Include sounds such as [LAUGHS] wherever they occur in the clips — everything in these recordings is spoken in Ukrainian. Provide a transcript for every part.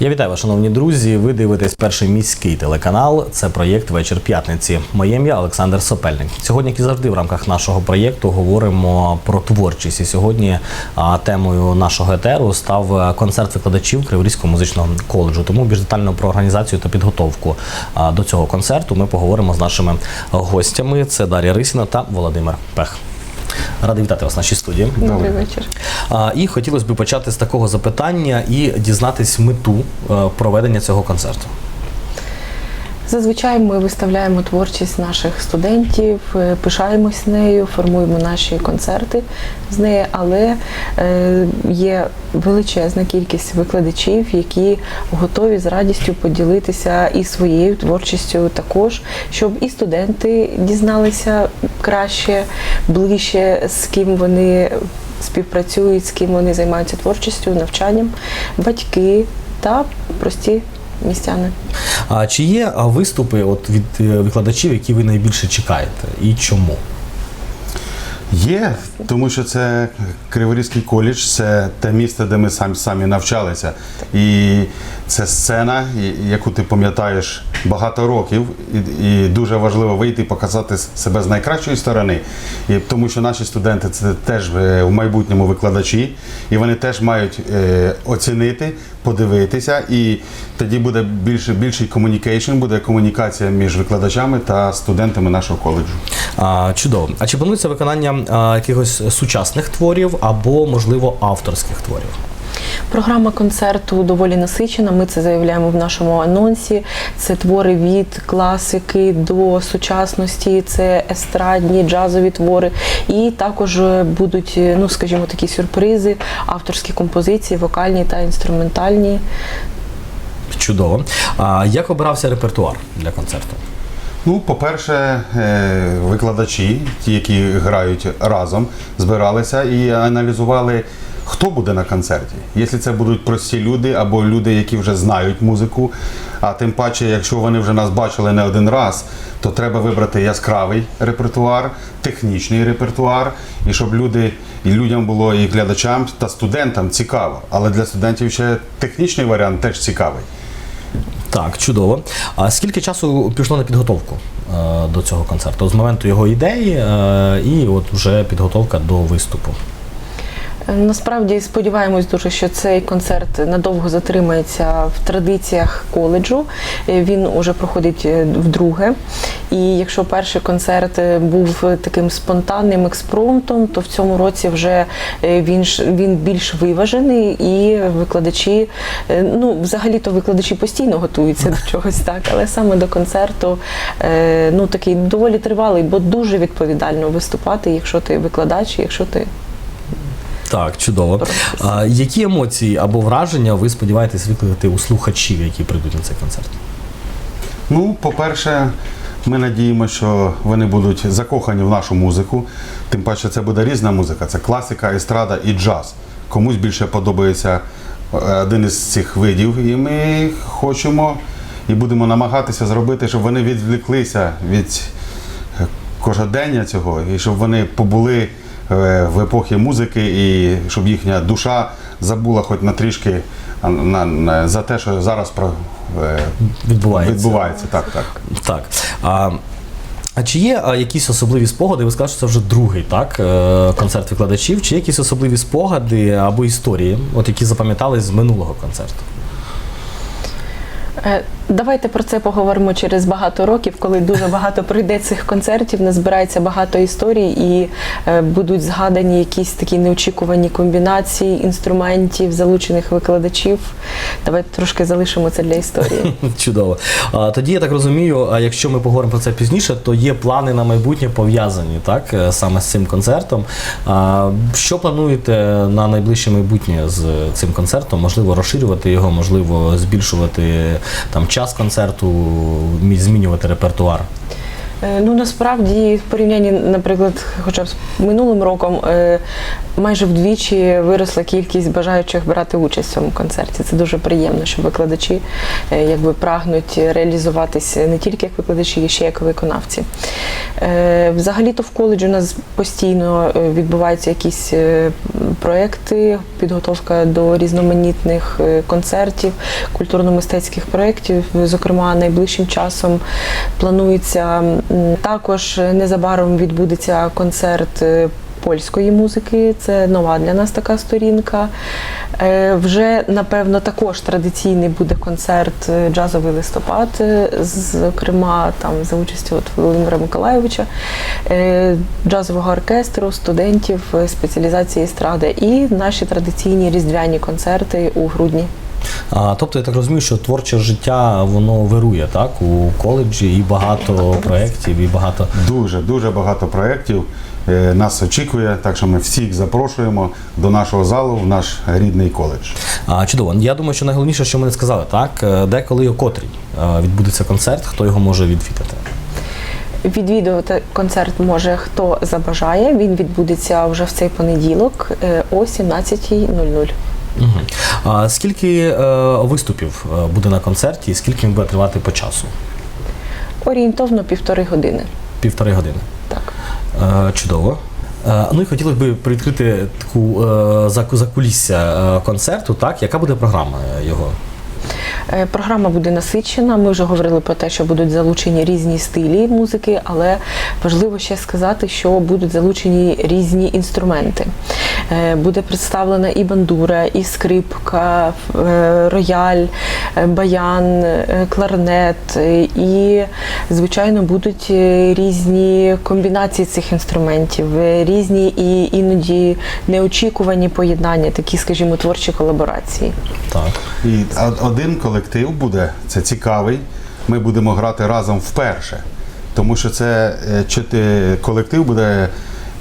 Я вітаю вас, шановні друзі. Ви дивитесь перший міський телеканал. Це проєкт Вечір п'ятниці. Моє ім'я Олександр Сопельник. Сьогодні, як і завжди, в рамках нашого проєкту говоримо про творчість. І сьогодні темою нашого етеру став концерт викладачів Криворізького музичного коледжу. Тому більш детально про організацію та підготовку до цього концерту ми поговоримо з нашими гостями. Це Дар'я Рисіна та Володимир Пех. Радий вітати вас в нашій студії. Добрий вечір. І хотілося б почати з такого запитання і дізнатись мету е, проведення цього концерту. Зазвичай ми виставляємо творчість наших студентів, е, пишаємось нею, формуємо наші концерти з нею, але е, є величезна кількість викладачів, які готові з радістю поділитися і своєю творчістю також, щоб і студенти дізналися краще, ближче, з ким вони співпрацюють, з ким вони займаються творчістю, навчанням, батьки та прості містяни. А чи є виступи от від е, викладачів, які ви найбільше чекаєте, і чому? Є, тому що це Криворізький коледж, це те місце, де ми самі, самі навчалися. І це сцена, яку ти пам'ятаєш багато років, і, і дуже важливо вийти і показати себе з найкращої сторони. І, тому що наші студенти це теж е, в майбутньому викладачі, і вони теж мають е, оцінити, подивитися, і тоді буде більше, більший комунікейшн, буде комунікація між викладачами та студентами нашого коледжу. А, чудово. А чи планується виконання а, якихось сучасних творів або, можливо, авторських творів? Програма концерту доволі насичена. Ми це заявляємо в нашому анонсі. Це твори від класики до сучасності, це естрадні, джазові твори. І також будуть, ну скажімо, такі сюрпризи, авторські композиції, вокальні та інструментальні. Чудово. А як обирався репертуар для концерту? Ну, по-перше, е, викладачі, ті, які грають разом, збиралися і аналізували, хто буде на концерті. Якщо це будуть прості люди або люди, які вже знають музику, а тим паче, якщо вони вже нас бачили не один раз, то треба вибрати яскравий репертуар, технічний репертуар, і щоб люди і людям було і глядачам та студентам цікаво. Але для студентів ще технічний варіант теж цікавий. Так, чудово. А скільки часу пішло на підготовку е, до цього концерту? З моменту його ідеї е, і от вже підготовка до виступу. Насправді сподіваємось дуже, що цей концерт надовго затримається в традиціях коледжу. Е, Він уже проходить е, вдруге. І якщо перший концерт е, був таким спонтанним експромтом, то в цьому році вже е, він він більш виважений, і викладачі, е, ну взагалі-то викладачі постійно готуються до чогось так, але саме до концерту е, ну такий доволі тривалий, бо дуже відповідально виступати, якщо ти викладач, якщо ти Так, чудово. А, які емоції або враження ви сподіваєтесь викликати у слухачів, які прийдуть на цей концерт? Ну, по-перше, ми надіємося, що вони будуть закохані в нашу музику. Тим паче, це буде різна музика, це класика, естрада і джаз. Комусь більше подобається е, один із цих видів, і ми хочемо і будемо намагатися зробити, щоб вони відвлеклися від е, кожедення цього, і щоб вони побули в епохі музики, і щоб їхня душа забула хоч на трішки на, на, за те, що зараз про, е, Відбувається. відбувається. Так, так. Так. А, а чи є якісь особливі спогади? Ви що це вже другий так, е, концерт викладачів. Чи є якісь особливі спогади або історії, от які запам'ятались з минулого концерту? Е, Давайте про це поговоримо через багато років, коли дуже багато прийде цих концертів, назбирається багато історій і е, будуть згадані якісь такі неочікувані комбінації інструментів, залучених викладачів. Давайте трошки залишимо це для історії. [LAUGHS] Чудово. Тоді я так розумію, якщо ми поговоримо про це пізніше, то є плани на майбутнє пов'язані так, е, саме з цим концертом. Що плануєте на найближче майбутнє з цим концертом? Можливо, розширювати його, можливо, збільшувати там час концерту, змінювати репертуар. Е, Ну насправді в порівнянні, наприклад, хоча б з минулим роком, е, майже вдвічі виросла кількість бажаючих брати участь в цьому концерті. Це дуже приємно, що викладачі е, якби прагнуть реалізуватися не тільки як викладачі, а ще як виконавці. Е, Взагалі-то в коледжі у нас постійно е, відбуваються якісь проекти, підготовка до різноманітних концертів, культурно-мистецьких проєктів. Зокрема, найближчим часом планується також незабаром відбудеться концерт. Польської музики це нова для нас така сторінка. Е, Вже напевно також традиційний буде концерт е, джазовий листопад, е, зокрема там за участю от Володимира Миколайовича, е, джазового оркестру, студентів спеціалізації естради і наші традиційні різдвяні концерти у грудні. А, тобто я так розумію, що творче життя воно вирує так у коледжі і багато проєктів, і багато Дуже дуже багато проєктів е, нас очікує, так що ми всіх запрошуємо до нашого залу в наш рідний коледж. А, чудово. Я думаю, що найголовніше, що ми не сказали, так е, де, коли і о котрій е, відбудеться концерт, хто його може відвідати. Відвідувати концерт може хто забажає. Він відбудеться вже в цей понеділок о 17.00. Угу. А скільки е, виступів е, буде на концерті, і скільки він буде тривати по часу? Орієнтовно півтори години. Півтори години. Так. Е, чудово. Ну і хотілося б привідкрити таку закулісся концерту, так? Яка буде програма його? Програма буде насичена. Ми вже говорили про те, що будуть залучені різні стилі музики, але важливо ще сказати, що будуть залучені різні інструменти. Е, Буде представлена і бандура, і скрипка, е, рояль, е, баян, кларнет, і, звичайно, будуть різні комбінації цих інструментів, різні і іноді неочікувані поєднання, такі, скажімо, творчі колаборації. Так. І один колектив буде, це цікавий. Ми будемо грати разом вперше. Тому що це колектив буде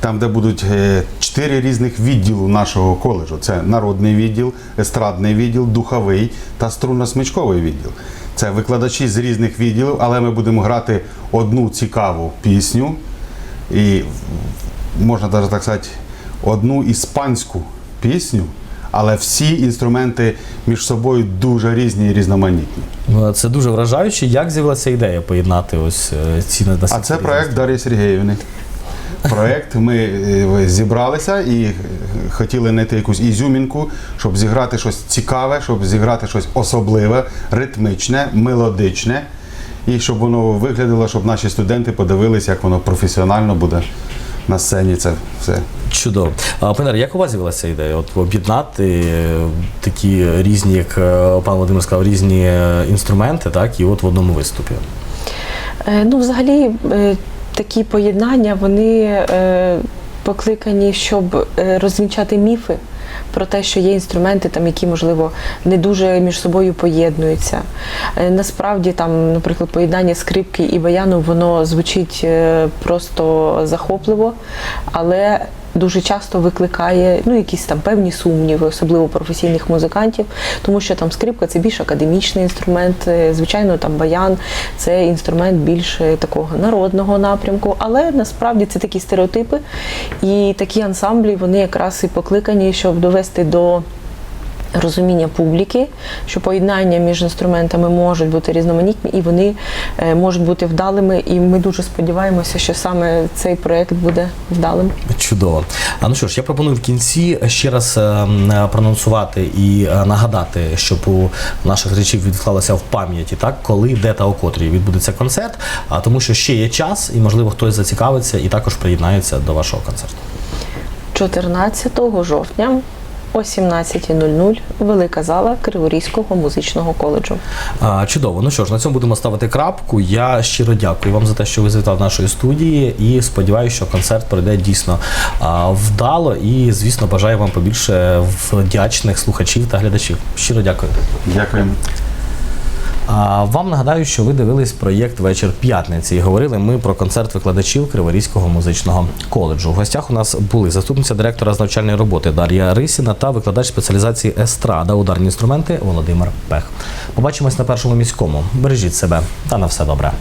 там, де будуть е, чотири різних відділу нашого коледжу. Це народний відділ, естрадний відділ, духовий та струнно-смичковий відділ. Це викладачі з різних відділів, але ми будемо грати одну цікаву пісню. І можна навіть так сказати, одну іспанську пісню, але всі інструменти між собою дуже різні і різноманітні. Е, Це дуже вражаюче. Як з'явилася ідея поєднати ось е, ці на А це проект Дар'ї Сергіївни. Проект ми е, зібралися і е, хотіли знайти якусь ізюмінку, щоб зіграти щось цікаве, щоб зіграти щось особливе, ритмичне, мелодичне. І щоб воно виглядало, щоб наші студенти подивилися, як воно професіонально буде на сцені. Це все. Чудово. А, Пане, як у вас з'явилася ідея? От об'єднати е, такі різні, як пан Володимир сказав, різні інструменти, так, і от в одному виступі. Ну, взагалі, такі поєднання вони е, покликані, щоб е, розвінчати міфи про те, що є інструменти, там, які, можливо, не дуже між собою поєднуються. Е, Насправді, там, наприклад, поєднання скрипки і баяну, воно звучить просто захопливо, але дуже часто викликає ну, якісь там певні сумніви, особливо професійних музикантів, тому що там скрипка це більш академічний інструмент, е, звичайно, там баян це інструмент більш е, такого народного напрямку, але насправді це такі стереотипи, і такі ансамблі вони якраз і покликані, щоб довести до. Розуміння публіки, що поєднання між інструментами можуть бути різноманітні і вони е, можуть бути вдалими. І ми дуже сподіваємося, що саме цей проект буде вдалим. Чудово. А ну що ж, я пропоную в кінці ще раз е, проанонсувати і е, нагадати, щоб у наших речів відклалося в пам'яті, так коли, де та о котрій відбудеться концерт. А тому, що ще є час, і можливо хтось зацікавиться і також приєднається до вашого концерту. 14 жовтня о 17.00 велика зала Криворізького музичного коледжу. А, Чудово. Ну що ж, на цьому будемо ставити крапку. Я щиро дякую вам за те, що ви звітали нашої студії, і сподіваюся, що концерт пройде дійсно а, вдало. І, звісно, бажаю вам побільше вдячних слухачів та глядачів. Щиро дякую. Дякуємо. Вам нагадаю, що ви дивились проєкт Вечір п'ятниці і говорили ми про концерт викладачів Криворізького музичного коледжу. В гостях у нас були заступниця директора з навчальної роботи Дар'я Рисіна та викладач спеціалізації естрада ударні інструменти Володимир Пех. Побачимось на першому міському. Бережіть себе та на все добре.